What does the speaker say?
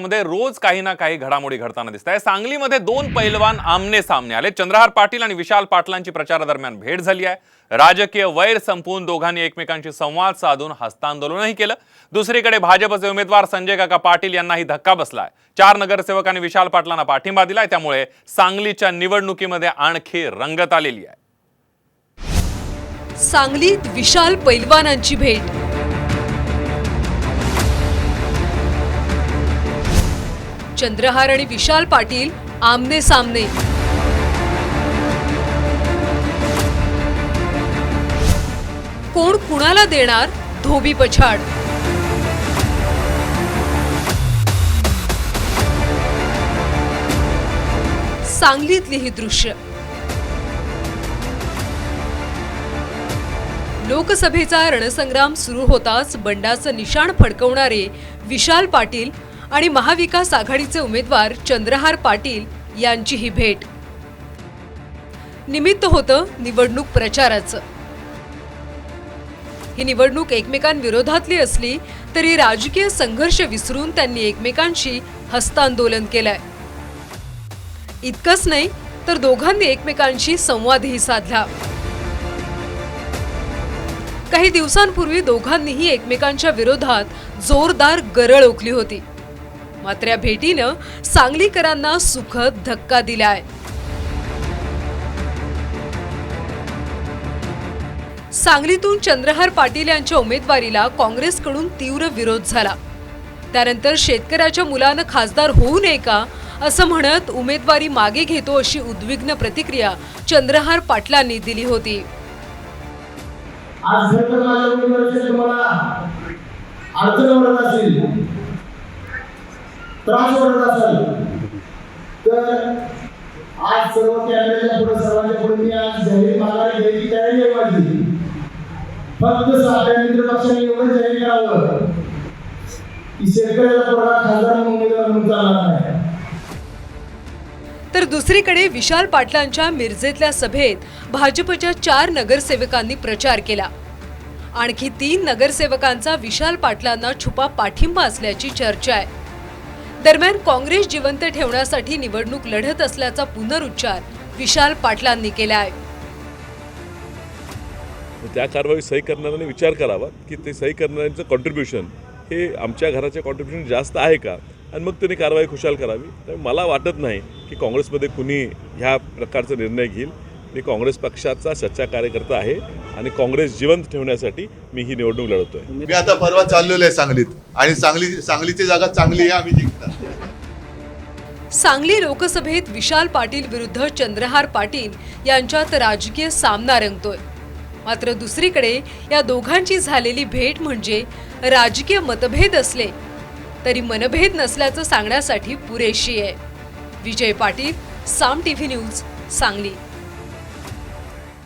मध्ये रोज काही ना काही घडामोडी घडताना दिसत आहे. सांगलीमध्ये दोन पैलवान आमने सामने आले. चंद्रहार पाटील आणि विशाल पाटलांची प्रचारादरम्यान भेट झाली आहे. राजकीय वैर संपवून दोघांनी एकमेकांशी संवाद साधून हस्तांदोलनही केलं. दुसरीकडे भाजपचे उमेदवार संजय काका पाटील यांनाही धक्का बसलाय. चार नगरसेवकांनी विशाल पाटलांना पाठिंबा दिलाय. त्यामुळे सांगलीच्या निवडणुकीमध्ये आणखी रंगत आलेली आहे. सांगलीत विशाल पैलवानांची भेट. चंद्रहार आणि विशाल पाटील आमने सामने कोण कुणाला देणार धोबी पछाड? सांगलीतली ही दृश्य. लोकसभेचा रणसंग्राम सुरू होताच बंडाचं निशाण फडकवणारे विशाल पाटील आणि महाविकास आघाडीचे उमेदवार चंद्रहार पाटील यांची ही भेट. निमित्त होतं निवडणूक प्रचाराचं. ही निवडणूक एकमेकांविरोधातली असली तरी राजकीय संघर्ष विसरून त्यांनी एकमेकांशी हस्तांदोलन केलंय. इतकंच नाही तर दोघांनी एकमेकांशी संवादही साधला. काही दिवसांपूर्वी दोघांनीही एकमेकांच्या विरोधात जोरदार गरळ ओकली होती. मात्र या भेटीनं सांगलीकरांना सुखद धक्का दिलाय. सांगलीतून चंद्रहार पाटील यांच्या उमेदवारीला काँग्रेसकडून तीव्र विरोध झाला. त्यानंतर शेतकऱ्याच्या मुलानं खासदार होऊ नये का असं म्हणत उमेदवारी मागे घेतो अशी उद्विग्न प्रतिक्रिया चंद्रहार पाटलांनी दिली होती. आज जर माझ्या उमेदवारीच्या तुम्हाला अडचण असेल त्रास वाटत असेल तर आज सर्व कॅमेऱ्याच्या पुढे सर्वांच्या पुढे मी आज जाहीर माघारी घ्यायची तयारी आहे माझी फक्त आपल्या मित्र पक्षाने एवढं जाहीर करावं की शेतकऱ्याचा पोरगा खासदार म्हणून उमेदवार म्हणून चालणार नाही तर दुसरीकडे विशाल पाटलांच्या मिरजेतल्या सभेत भाजपच्या चार नगरसेवकांनी प्रचार केला. आणखी तीन नगरसेवकांचा विशाल पाटलांना छुपा पाठिंबा असल्याची चर्चा आहे. दरम्यान काँग्रेस जिवंत ठेवण्यासाठी निवडणूक लढत असल्याचा पुनरुच्चार विशाल पाटलांनी केला आहे त्या कारवाई सही करणाऱ्यांनी विचार करावा की ते सही करणाऱ्यांचं कॉन्ट्रीब्युशन हे आमच्या घराचे कॉन्ट्रीब्युशन जास्त आहे का? आणि मग त्यांनी कारवाई खुशाल करावी. तर मला वाटत नाही की काँग्रेसमध्ये कुणी ह्या प्रकारचा निर्णय घेईल. मी काँग्रेस पक्षाचा सच्चा कार्यकर्ता आहे आणि काँग्रेस जिवंत ठेवण्यासाठी मी ही निवडणूक लढवतोय. मी आता परवा चाललेलो आहे सांगलीत. आणि सांगली सांगलीची जागा चांगली आहे आम्ही जिंकणार. सांगली लोकसभेत विशाल पाटील विरुद्ध चंद्रहार पाटील यांच्यात राजकीय सामना रंगतोय. मात्र दुसरीकडे या दोघांची झालेली भेट म्हणजे राजकीय मतभेद असले तरी मनभेद नसल्याचं सांगण्यासाठी पुरेशी आहे. Vijay Patil Saam TV news Sangli.